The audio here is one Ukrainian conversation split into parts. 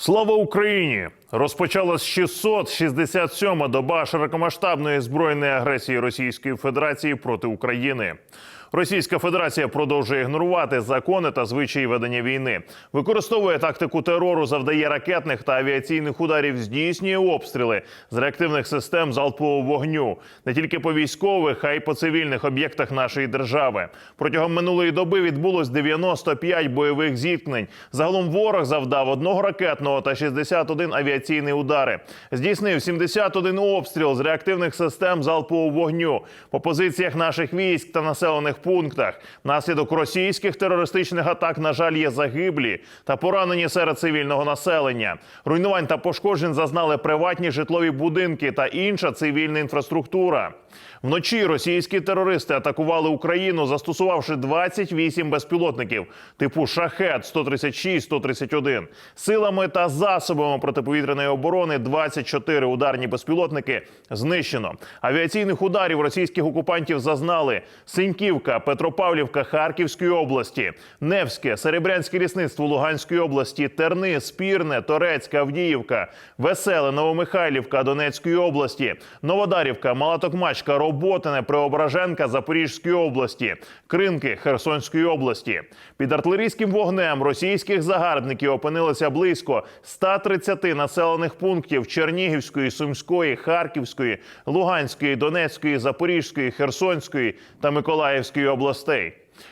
Слава Україні! Розпочалась 667-ма доба широкомасштабної збройної агресії Російської Федерації проти України. Російська Федерація продовжує ігнорувати закони та звичаї ведення війни, використовує тактику терору, завдає ракетних та авіаційних ударів, здійснює обстріли з реактивних систем залпового вогню не тільки по військових, а й по цивільних об'єктах нашої держави. Протягом минулої доби відбулось 95 бойових зіткнень. Загалом ворог завдав одного ракетного та 61 авіаційний удари. Здійснив 71 обстріл з реактивних систем залпового вогню по позиціях наших військ та населених пунктах. Наслідок російських терористичних атак, на жаль, є загиблі та поранені серед цивільного населення. Руйнувань та пошкоджень зазнали приватні житлові будинки та інша цивільна інфраструктура. Вночі російські терористи атакували Україну, застосувавши 28 безпілотників типу шахет 136-131. Силами та засобами протиповітряної оборони 24 ударні безпілотники знищено. Авіаційних ударів російських окупантів зазнали Синьківка, Петропавлівка Харківської області, Невське, Серебрянське лісництво Луганської області, Терни, Спірне, Торецька, Авдіївка, Веселе, Новомихайлівка Донецької області, Новодарівка, Малатокмачка, Роботине, Преображенка Запорізької області, Кринки Херсонської області. Під артилерійським вогнем російських загарбників опинилося близько 130 населених пунктів Чернігівської, Сумської, Харківської, Луганської, Донецької, Запорізької, Херсонської та Миколаївської областей.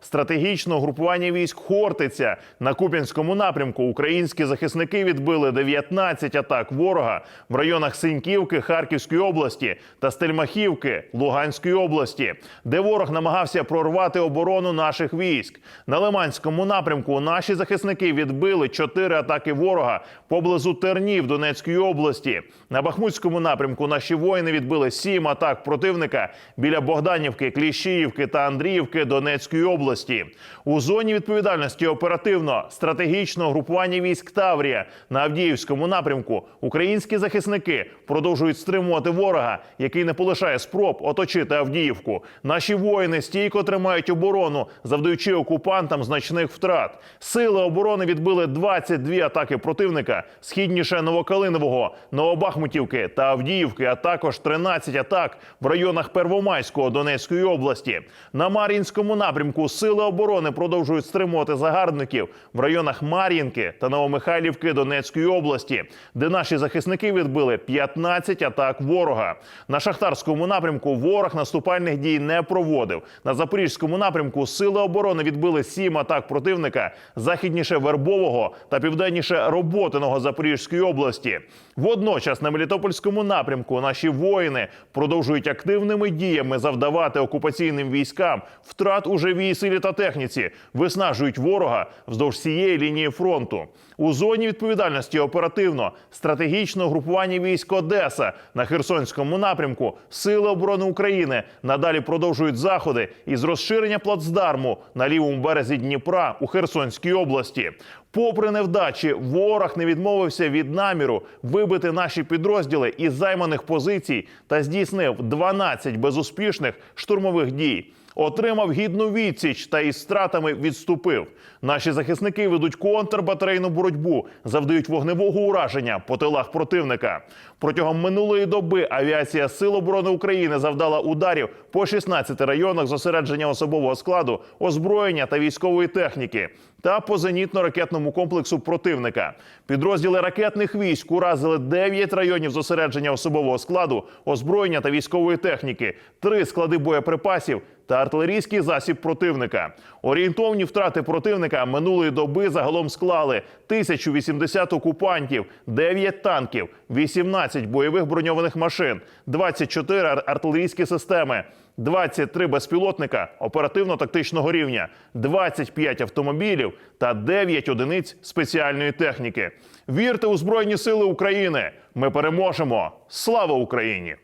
стратегічного групування військ Хортиця на Куп'янському напрямку. Українські захисники відбили 19 атак ворога в районах Синьківки Харківської області та Стельмахівки Луганської області, де ворог намагався прорвати оборону наших військ. На Лиманському напрямку наші захисники відбили 4 атаки ворога поблизу Тернів Донецької області. На Бахмутському напрямку наші воїни відбили 7 атак противника біля Богданівки, Кліщіївки та Андріївки Донецької області. У зоні відповідальності оперативно стратегічного групування військ Таврія на Авдіївському напрямку українські захисники продовжують стримувати ворога, який не полишає спроб оточити Авдіївку. Наші воїни стійко тримають оборону, завдаючи окупантам значних втрат. Сили оборони відбили 22 атаки противника східніше Новокалинового, Новобахмутівки та Авдіївки, а також 13 атак в районах Первомайського Донецької області. На Мар'їнському напрямку сили оборони продовжують стримувати загарбників в районах Мар'їнки та Новомихайлівки Донецької області, де наші захисники відбили 15 атак ворога. На шахтарському напрямку ворог наступальних дій не проводив. На запорізькому напрямку сили оборони відбили 7 атак противника західніше Вербового та південніше Роботиного Запорізької області. Водночас на Мелітопольському напрямку наші воїни продовжують активними діями завдавати окупаційним військам втрат у живій силі та техніці, виснажують ворога вздовж всієї лінії фронту. У зоні відповідальності оперативно стратегічного групування військ Одеса на Херсонському напрямку Сили оборони України надалі продовжують заходи із розширення плацдарму на лівому березі Дніпра у Херсонській області. Попри невдачі, ворог не відмовився від наміру вибити наші підрозділи із займаних позицій та здійснив 12 безуспішних штурмових дій. Отримав гідну відсіч та із стратами відступив. Наші захисники ведуть контрбатарейну боротьбу, завдають вогневого ураження по тилах противника. Протягом минулої доби авіація Сил оборони України завдала ударів по 16 районах зосередження особового складу, озброєння та військової техніки та по зенітно-ракетному комплексу противника. Підрозділи ракетних військ уразили 9 районів зосередження особового складу, озброєння та військової техніки, три склади боєприпасів та артилерійський засіб противника. Орієнтовні втрати противника минулої доби загалом склали 1080 окупантів, 9 танків, 18 бойових броньованих машин, 24 ар- артилерійські системи, 23 безпілотника оперативно-тактичного рівня, 25 автомобілів та 9 одиниць спеціальної техніки. Вірте у Збройні Сили України! Ми переможемо! Слава Україні!